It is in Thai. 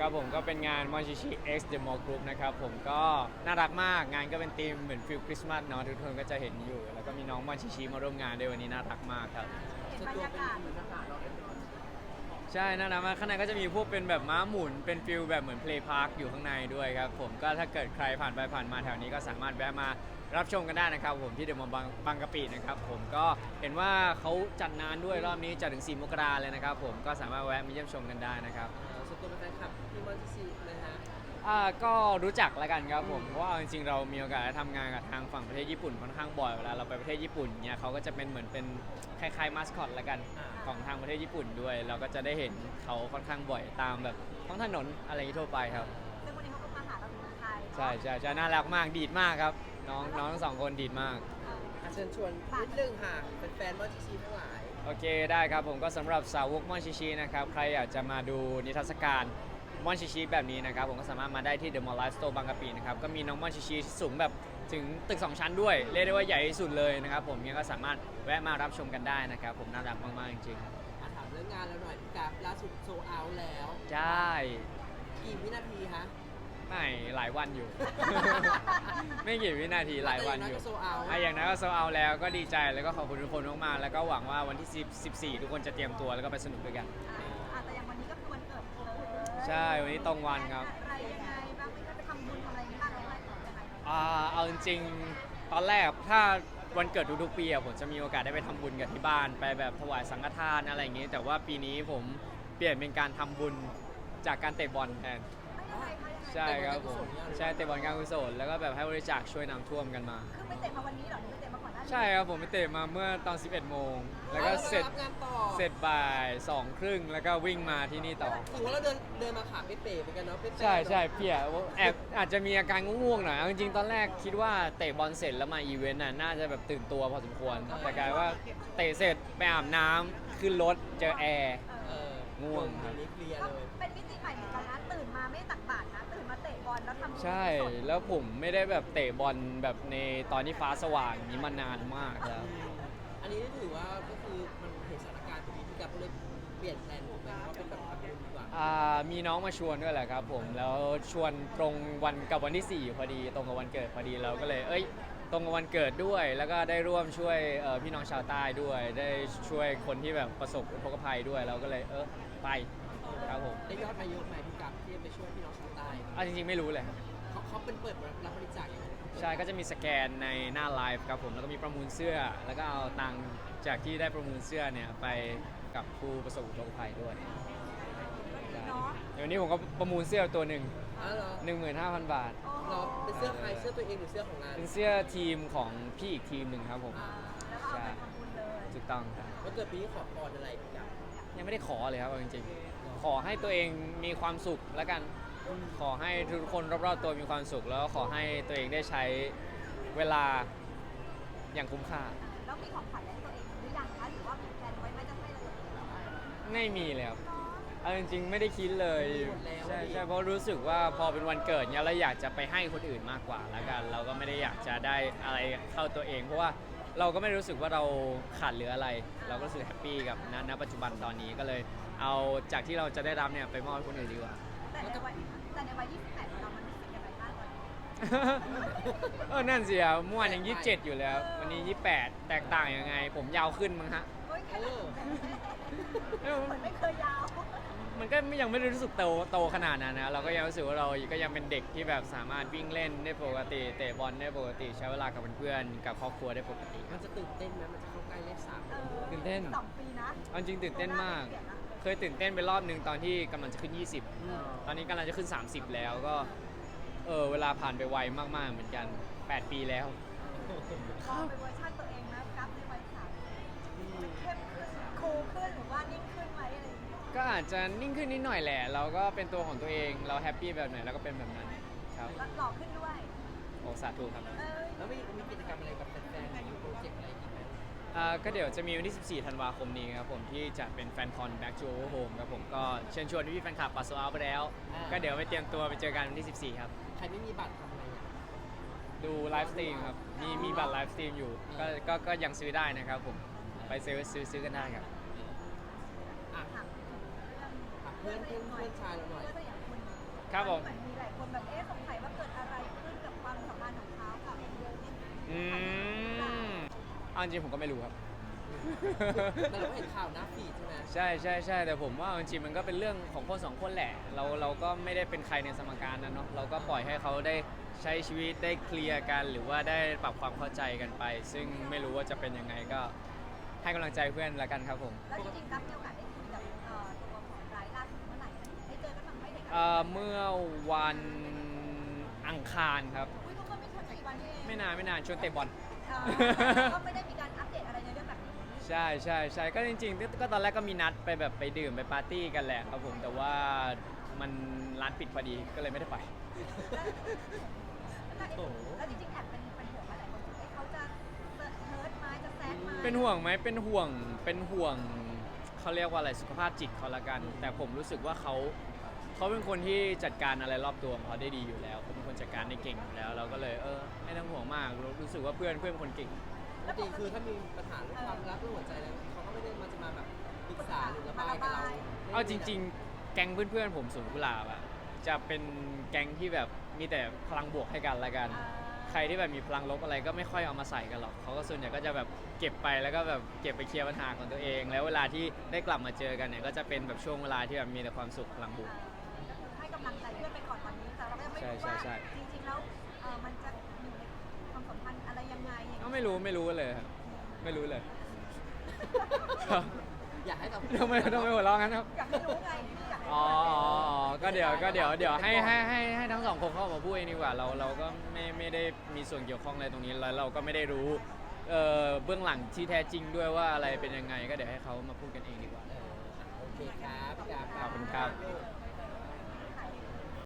ครับผมก็เป็นงาน m o n c h i c h i X The Mall Group นะครับผมก็น่ารักมากงานก็เป็นธีมเหมือนฟิลคริสต์มาสเนาะทุกคนก็จะเห็นอยู่ แล้วก็มีน้องมอนชิชิมาร่วมงานด้วยวันนี้น่ารักมากครับ เห็นบรรยากาศเหมือนทหารเราเองใช่น่ารักมากข้างในก็จะมีพวกเป็นแบบม้าหมุนเป็นฟิลแบบเหมือนเพลย์พาร์คอยู่ข้างในด้วยครับผมก็ถ้าเกิดใครผ่านไปผ่านมาแถวนี้ก็สามารถแวะมารับชมกันได้นะครับผมที่เดอะมอลล์บางบางกะปินะครับผมก็เห็นว่าเขาจัดนานด้วยรอบนี้จัดถึง 4 มกราเลยนะครับผมก็สามารถแวะมาเยี่ยมชมกันได้นะครับ ตัวเป็นแฟนคลับพี่มอนที่ซีนะฮะอ่าก็รู้จักแล้วกันครับผมเพราะว่าเอาจริงๆเรามีโอกาสได้ทำงานกับทางฝั่งประเทศญี่ปุ่นค่อนข้างบ่อยเวลาเราไปประเทศญี่ปุ่นเนี่ยเขาก็จะเป็นเหมือนเป็นคล้ายๆมาสคอตละกันอ่าของทางประเทศญี่ปุ่นด้วย เราก็จะได้เห็นเขาค่อนข้างบ่อยตามแบบท้องถนนอะไรอย่างนี้ทั่วไปครับซึ่งวันนี้เขาก็มาหาเราที่เมืองไทยใช่ใช่ใช่น่ารักมากดีดมากครับ น้องน้องทั้งสองคนดีดมากเอออะเชิญชวนนิดนึงค่ะเป็นแฟนมอนที่ซีทั้งหลาย โอเคได้ครับผมก็สำหรับสาวกม่อนชิชินะครับ ใครอยากจะมาดูนิทรรศการม่อนชิชิแบบนี้นะครับ ผมก็สามารถมาได้ที่ The Mall Life Store บางกะปินะครับ ก็มีน้องม่อนชิชิที่สูงแบบถึงตึก 2 ชั้นด้วย เรียกได้ว่าใหญ่ที่สุดเลยนะครับผมเนี่ยก็สามารถแวะมารับชมกันได้นะครับ ผมน่ารักมากๆจริงอะถามเรื่องงานแล้วหน่อยพี่กราฟล่าสุดโซเอาแล้วๆใช่ กี่วินาทีฮะ ไม่หลายวันอยู่ ไม่กี่วินาทีหลายวันอยู่แต่งก็โซเอาอะอย่างนั้นก็โซเอาแล้วก็ดีใจแล้วก็ขอบคุณทุกคนมากๆแล้วก็หวังว่าวันที่ 10 14 ทุกคนจะเตรียมตัวแล้วก็ไปสนุกด้วยกัน อ่าแต่อย่างวันนี้ก็คือวันเกิดเธอเลยใช่วันนี้ตรงวันครับ อะไรยังไงบ้างไม่ได้ไปทำบุญทำอะไรบ้างอะไรยังไงอ่าเอาจริงๆตอนแรกถ้าวันเกิดทุกๆปีอะผมจะมีโอกาสได้ไปทำบุญกับที่บ้าน ไปแบบถวายสังฆทานอะไรอย่างงี้ แต่ว่าปีนี้ผมเปลี่ยนเป็นการทำบุญจากการเตะบอลแทน ไม่ยังไงคะยังไงใช่ครับผมใช่เตะบอลการกุศลแล้วก็แบบให้บริจาคช่วยน้ำท่วมกันมา คือไปเตะมาวันนี้เหรอหรือไปเตะมาก่อนหน้านี้ใช่ครับผมไปเตะมาเมื่อตอน 11 โมง แล้วก็เสร็จรับงานต่อเสร็จบ่ายสองครึ่งแล้วก็วิ่งมาที่นี่ต่อ ถือว่าเราเดินเดินมาขาเป๊ะๆเหมือนกันเนาะเป๊ะๆใช่ใช่เพียแอบอาจจะมีอาการง่วงๆหน่อยเอาจริงๆตอนแรกคิดว่าเตะบอลเสร็จแล้วมาอีเวนต์น่ะน่าจะแบบตื่นตัวพอสมควรแต่กลายว่าเตะเสร็จไปอาบน้ำขึ้นรถเจอแอร์ เออ ง่วงครับวันนี้เคลียร์ก็เลยเป็นมิติใหม่เหมือนกันนะตื่นมาไม่ตักบาตรนะ ตื่นมาเตะบอลแล้วทำบุญใช่กุศลแล้วผมไม่ได้แบบเตะบอลแบบในตอนที่ฟ้าสว่างอย่างนี้มานานมากแล้ว อันนี้ถือว่าก็คือมันเห็นสถานการณ์พอดีที่กับเลยเปลี่ยนแผนถูกไหมว่าเป็นแบบทำบุญดีกว่าอ่ามีน้องมาชวนด้วยแหละครับผมแล้วชวนตรงวันกับวันที่ 4 พอดี ตรงกับวันเกิดพอดีเราก็เลย เอ้ย ตรงกับวันเกิดด้วย แล้วก็ได้ร่วมช่วยเอ่อพี่น้องชาวใต้ด้วย ได้ช่วยคนที่แบบประสบอุทกภัยด้วยเราก็เลยเออไปครับผมได้ยอดมาเยอะไหมพี่กับที่ไปช่วยพี่น้องชาวใต้อะจริงๆไม่รู้เลยครับ เขาเขาเป็นเปิดรับบริจาคยังไงใช่ก็จะมีสแกนในหน้าไลฟ์ครับผม แล้วก็มีประมูลเสื้อ แล้วก็เอาตังค์จากที่ได้ประมูลเสื้อเนี่ยไปกับผู้ประสบอุทกภัยด้วยใช่เนาะเดี๋ยวนี้ผมก็ประมูลเสื้อตัวหนึ่ง อ๋อเหรอ15,000 บาทโอ้โหเราเป็นเสื้อใครเสื้อตัวเองหรือเสื้อของงานเป็นเสื้อทีมของพี่อีกทีมหนึ่งครับผมอ่าแล้วก็เอาไปทำบุญเลยถูกต้องครับ วันเกิดปีนี้ขอพรอะไรพี่กับยังไม่ได้ขอเลยครับเอาจริงๆ ขอให้ตัวเองมีความสุขแล้วกัน ขอให้ทุกคนรอบๆตัวมีความสุข แล้วก็ขอให้ตัวเองได้ใช้เวลาอย่างคุ้มค่า แล้วมีของขวัญให้ตัวเองหรือยังคะหรือว่ามีแพลนไว้ไหมจะให้อะไรตัวเองเนาะไม่มีเลยครับ เอาจริงๆไม่ได้คิดเลยใช่ใช่เพราะรู้สึกว่าพอเป็นวันเกิดเนี่ยเราอยากจะไปให้คนอื่นมากกว่าแล้วกัน เราก็ไม่ได้อยากจะได้อะไรเข้าตัวเอง เพราะว่าเราก็ไม่รู้สึกว่าเราขาดเหลืออะไร เราก็รู้สึกแฮปปี้กับณณปัจจุบันตอนนี้ก็เลย เอาจากที่เราจะได้รับเนี่ยไปมอบให้คนอื่นดีกว่า แต่ในวัยแต่ในวัย28ของเรามันรู้สึกยังไงบ้างตอนนี้เออนั่นสิครับเมื่อวานยัง 27 อยู่แล้ว วันนี้ 28 แตกต่างยังไง ผมยาวขึ้นมั้งฮะ เฮ้ยแค่นั้นเออ เหมือนไม่เคยยาว มัน ก็ยังไม่ได้รู้สึกโตโตขนาดนั้นนะเราก็ยังรู้สึกว่าเราก็ยังเป็นเด็กที่แบบสามารถวิ่งเล่นได้ปกติเตะบอลได้ปกติใช้เวลากับเพื่อนๆกับครอบครัวได้ปกติมันจะตื่นเต้นไหมมันจะเข้าใกล้เลขสามเออตื่นเต้นสองปีนะเอาจริงตื่นเต้นมาก เคยตื่นเต้นไปรอบหนึ่งตอนที่กำลังจะขึ้น 20 ตอนนี้กำลังจะขึ้น 30 แล้วก็เออเวลาผ่านไปไวมากๆเหมือนกัน 8 ปีแล้วมองเป็นเวอร์ชันตัวเองนะกราฟในวัยสามมันเข้มขึ้นคูลขึ้นหรือว่านิ่งขึ้นไหมอะไร อย่างเงี้ยก็อาจจะนิ่งขึ้นนิดหน่อยแหละ เราก็เป็นตัวของตัวเอง เราแฮปปี้แบบไหนเราก็เป็นแบบนั้นครับแล้วหล่อขึ้นด้วย โอ้สาธุครับเอ้ยแล้วมีมีกิจกรรมอะไรกับแฟนๆมีโปรเจกต์อะไรอีกไหมอ่าก็เดี๋ยวจะมีวันที่ 14 ธันวาคมนี้ครับผมที่จะเป็นแฟนคอน Back to Our Home ครับผมก็เชิญชวนพี่ๆแฟนคลับปัสสาวะไปแล้ว ก็เดี๋ยวไปเตรียมตัวไปเจอกันวันที่ 14 ครับ ใครไม่มีบัตรทำไงอะดูไลฟ์สตรีมครับ มีมีบัตรไลฟ์สตรีมอยู่ ก็ก็ก็ยังซื้อได้นะครับผม ไปซื้อซื้อซื้อกันได้ครับ อะ ถาม เรื่องถามเพื่อนเพื่อนเพื่อนชายเราหน่อย เพื่อนตัวอย่างคุณครับผม เหมือนมีหลายคนแบบเอ๊ะสงสัยว่าเกิดอะไรขึ้นกับความสัมพันธ์ของเขากับอืมเอาจริงๆผมก็ไม่รู้ครับ แต่เราก็เห็นข่าวหน้าฟีดใช่ไหมใช่ใช่ใช่แต่ผมว่าจริงๆมันก็เป็นเรื่องของคนสองคนแหละ เราเราก็ไม่ได้เป็นใครในสมการนั้นเนาะเราก็ปล่อยให้เขาได้ใช้ชีวิตได้เคลียร์กัน หรือว่าได้ปรับความเข้าใจกันไป ซึ่งไม่รู้ว่าจะเป็นยังไงก็ให้กำลังใจเพื่อนละกันครับผม แล้วจริงๆรับมีโอกาสได้ เด็กเอ่อเมื่อวันอังคารครับ อุ้ยก็ไม่ถึงกี่วันนี่เองไม่นานไม่นานช่วงเตะบอลเอ่อก็ไม่ได้มีการอัปเดตอะไรในเรื่องแบบนี้ใช่ใช่ใช่ก็จริงๆ ก็ตอนแรกก็มีนัดไปแบบไปดื่มไปปาร์ตี้กันแหละครับผมแต่ว่ามันร้านปิดพอดีก็เลยไม่ได้ไป แล้วแล้วจริงๆแอบเป็นเป็นห่วงอะไรคนอื่นเอ๊ะเขาจะเฮิร์ตไหมจะแซดไหมเป็นห่วงไหมเป็นห่วงเป็นห่วงเขาเรียกว่าอะไรสุขภาพจิตเขาละกัน แต่ผมรู้สึกว่าเขา เขาเป็นคนที่จัดการอะไรรอบตัวของเขาได้ดีอยู่แล้วเขาเป็นคนจัดการได้เก่งอยู่แล้ว เราก็เลยเออไม่ต้องห่วงมากรู้รู้สึกว่าเพื่อนเพื่อนเป็นคนเก่ง ปกติคือถ้ามีปัญหาเรื่องความรักเรื่องหัวใจอะไรเขาก็ไม่ได้มาจะมาแบบปรึกษาหรือระบายกับเราเอาจริง ๆ แก๊งเพื่อนๆผมสวนกุหลาบอะจะเป็นแก๊งที่แบบมีแต่พลังบวกให้กันละกัน ใครที่แบบมีพลังลบอะไรก็ไม่ค่อยเอามาใส่กันหรอกเขาก็ส่วนใหญ่ก็จะแบบเก็บไปแล้วก็แบบเก็บไปเคลียร์ปัญหาของตัวเอง แล้วเวลาที่ได้กลับมาเจอกันเนี่ยก็จะเป็นแบบช่วงเวลาที่แบบมีแต่ความสุขพลังบวกให้ กำลังใจเพื่อนไปก่อนตอนนี้แต่เราก็ยังไม่รู้ใช่ว่าใช่ จริงๆแล้วเอ่อมันจะอยู่ในความสัมพันธ์อะไรยังไงอย่างก็เงี้ยไม่รู้ไม่รู้เลยครับไม่รู้เลยครับอยากให้เราทำไมทำไมหัวเราะงั้นครับ อยากให้รู้ไงอยากให้อ๋อรู้ไงอ๋ออ๋อก็เดี๋ยวก็เดี๋ยวเดี๋ยวให้ให้ให้ให้ทั้งสองคนเข้ามาพูดเองดีกว่าเราเราก็ไม่ไม่ได้มีส่วนเกี่ยวข้องอะไรตรงนี้แล้วเราก็ไม่ได้รู้เอ่อเบื้องหลังที่แท้จริงด้วยว่าอะไรเป็นยังไง ก็เดี๋ยวให้เขามาพูดกันเองดีกว่าเออโอเคครับพี่กราฟขอบคุณครับข